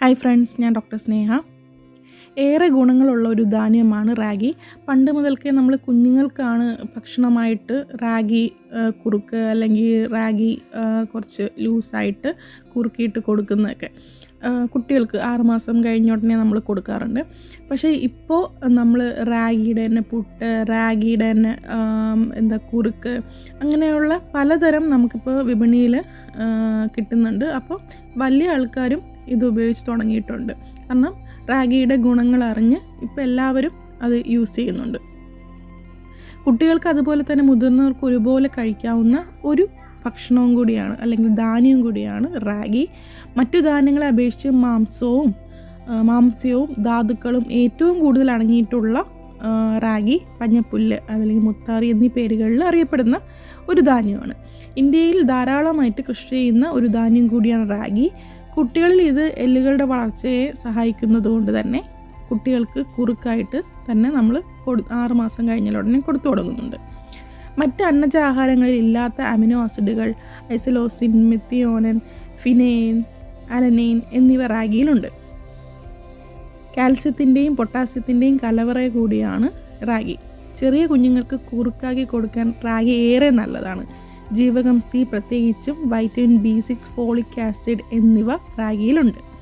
Hi friends ഞാൻ doctor Sneha. ഏറെ ഗുണങ്ങളുള്ള ഒരു ധാന്യമാണ് റാഗി. പണ്ട് മുതൽക്കേ നമ്മൾ കുഞ്ഞുങ്ങൾക്കാണ് ഭക്ഷണമായിട്ട് റാഗി കുറുക്ക് അല്ലെങ്കിൽ റാഗി കുറച്ച് ലൂസായിട്ട് കുറുക്കിയിട്ട് കൊടുക്കുന്നതൊക്കെ. കുട്ടികൾക്ക് ആറുമാസം കഴിഞ്ഞ ഉടനെ നമ്മൾ കൊടുക്കാറുണ്ട്. പക്ഷേ ഇപ്പോൾ നമ്മൾ റാഗിയുടെ തന്നെ പുട്ട് റാഗിയുടെ തന്നെ എന്താ കുറുക്ക് അങ്ങനെയുള്ള പലതരം നമുക്കിപ്പോൾ വിപണിയിൽ കിട്ടുന്നുണ്ട്. അപ്പോൾ വലിയ ആൾക്കാരും ഇത് ഉപയോഗിച്ച് തുടങ്ങിയിട്ടുണ്ട്. കാരണം റാഗിയുടെ ഗുണങ്ങൾ അറിഞ്ഞ് ഇപ്പോൾ എല്ലാവരും അത് യൂസ് ചെയ്യുന്നുണ്ട്. കുട്ടികൾക്ക് അതുപോലെ തന്നെ മുതിർന്നവർക്ക് ഒരുപോലെ കഴിക്കാവുന്ന ഒരു ഭക്ഷണവും കൂടിയാണ് അല്ലെങ്കിൽ ധാന്യവും കൂടിയാണ് റാഗി. മറ്റു ധാന്യങ്ങളെ അപേക്ഷിച്ച് മാംസവും മാംസ്യവും ധാതുക്കളും ഏറ്റവും കൂടുതൽ അടങ്ങിയിട്ടുള്ള റാഗി പഞ്ഞപ്പുല്ല് അല്ലെങ്കിൽ മുത്താറി എന്നീ പേരുകളിൽ അറിയപ്പെടുന്ന ഒരു ധാന്യമാണ്. ഇന്ത്യയിൽ ധാരാളമായിട്ട് കൃഷി ചെയ്യുന്ന ഒരു ധാന്യം കൂടിയാണ് റാഗി. കുട്ടികളിൽ ഇത് എല്ലുകളുടെ വളർച്ചയെ സഹായിക്കുന്നത് കൊണ്ട് തന്നെ കുട്ടികൾക്ക് കുറുക്കായിട്ട് തന്നെ നമ്മൾ കൊടു ആറ് മാസം കഴിഞ്ഞാൽ ഉടനെ കൊടുത്തു തുടങ്ങുന്നുണ്ട്. മറ്റ് അന്നജ ആഹാരങ്ങളിൽ ഇല്ലാത്ത അമിനോ ആസിഡുകൾ ഐസലോസിൻ മെത്തിയോനൻ ഫിനെയിൻ അലനെയിൻ എന്നിവ റാഗിയിലുണ്ട്. കാൽസ്യത്തിന്റെയും പൊട്ടാസ്യത്തിന്റെയും കലവറ കൂടിയാണ് റാഗി. ചെറിയ കുഞ്ഞുങ്ങൾക്ക് കുറുക്കാക്കി കൊടുക്കാൻ റാഗി ഏറെ നല്ലതാണ്. ജീവകം സി പ്രത്യേകിച്ചും vitamin B six folic acid എന്നിവ റാഗിയിലുണ്ട്.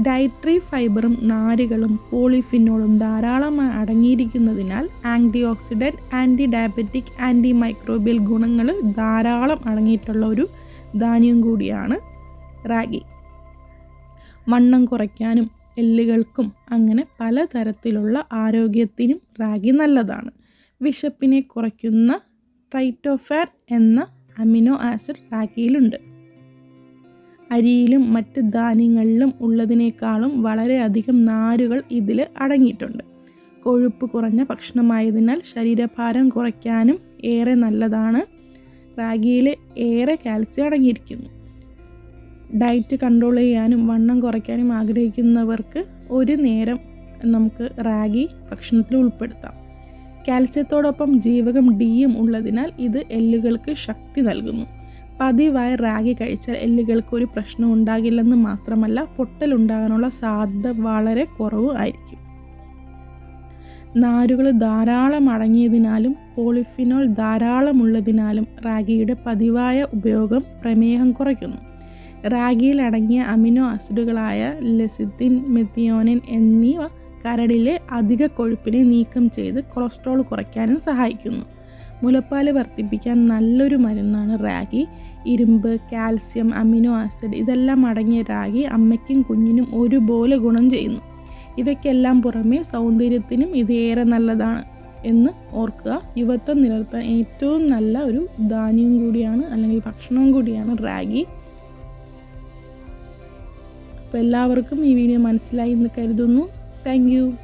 ഡയറ്ററി ഫൈബറും നാരുകളും പോളിഫിനോളും ധാരാളമായി അടങ്ങിയിരിക്കുന്നതിനാൽ anti oxidant anti diabetic anti microbial ഗുണങ്ങൾ ധാരാളം അടങ്ങിയിട്ടുള്ള ഒരു ധാന്യം കൂടിയാണ് റാഗി. വണ്ണം കുറയ്ക്കാനും എല്ലുകൾക്കും അങ്ങനെ പലതരത്തിലുള്ള ആരോഗ്യത്തിനും റാഗി നല്ലതാണ്. വിശപ്പിനെ കുറയ്ക്കുന്ന ട്രൈറ്റോഫാൻ എന്ന അമിനോ ആസിഡ് റാഗിയിലുണ്ട് അരിയിലും മറ്റ് ധാന്യങ്ങളിലും ഉള്ളതിനേക്കാളും വളരെയധികം നാരുകൾ ഇതിൽ അടങ്ങിയിട്ടുണ്ട്. കൊഴുപ്പ് കുറഞ്ഞ ഭക്ഷണമായതിനാൽ ശരീരഭാരം കുറയ്ക്കാനും ഏറെ നല്ലതാണ്. റാഗിയിൽ ഏറെ കാൽസ്യം അടങ്ങിയിരിക്കുന്നു. ഡയറ്റ് കൺട്രോൾ ചെയ്യാനും വണ്ണം കുറയ്ക്കാനും ആഗ്രഹിക്കുന്നവർക്ക് ഒരു നേരം നമുക്ക് റാഗി ഭക്ഷണത്തിൽ ഉൾപ്പെടുത്താം. കാൽസ്യത്തോടൊപ്പം ജീവകം ഡിയും ഉള്ളതിനാൽ ഇത് എല്ലുകൾക്ക് ശക്തി നൽകുന്നു. പതിവായി റാഗി കഴിച്ചാൽ എല്ലുകൾക്ക് ഒരു പ്രശ്നം ഉണ്ടാകില്ലെന്ന് മാത്രമല്ല പൊട്ടലുണ്ടാകാനുള്ള സാധ്യത വളരെ കുറവ് ആയിരിക്കും. നാരുകൾ ധാരാളം അടങ്ങിയതിനാലും പോളിഫിനോൾ ധാരാളമുള്ളതിനാലും റാഗിയുടെ പതിവായ ഉപയോഗം പ്രമേഹം കുറയ്ക്കുന്നു. റാഗിയിൽ അടങ്ങിയ അമിനോ ആസിഡുകളായ ലെസിത്തിൻ മെത്തിയോനിൻ എന്നിവ കരടിലെ അധിക കൊഴുപ്പിനെ നീക്കം ചെയ്ത് കൊളസ്ട്രോൾ കുറയ്ക്കാനും സഹായിക്കുന്നു. മുലപ്പാൽ വർദ്ധിപ്പിക്കാൻ നല്ലൊരു മരുന്നാണ് റാഗി. ഇരുമ്പ് കാൽസ്യം അമിനോ ആസിഡ് ഇതെല്ലാം അടങ്ങിയ റാഗി അമ്മയ്ക്കും കുഞ്ഞിനും ഒരുപോലെ ഗുണം ചെയ്യുന്നു. ഇവയ്ക്കെല്ലാം പുറമെ സൗന്ദര്യത്തിനും ഇത് ഏറെ നല്ലതാണ് എന്ന് ഓർക്കുക. യുവത്വം നിലനിർത്താൻ ഏറ്റവും നല്ല ഒരു ധാന്യവും കൂടിയാണ് അല്ലെങ്കിൽ ഭക്ഷണവും കൂടിയാണ് റാഗി. അപ്പോൾ എല്ലാവർക്കും ഈ വീഡിയോ മനസ്സിലായി എന്ന് കരുതുന്നു. Thank you.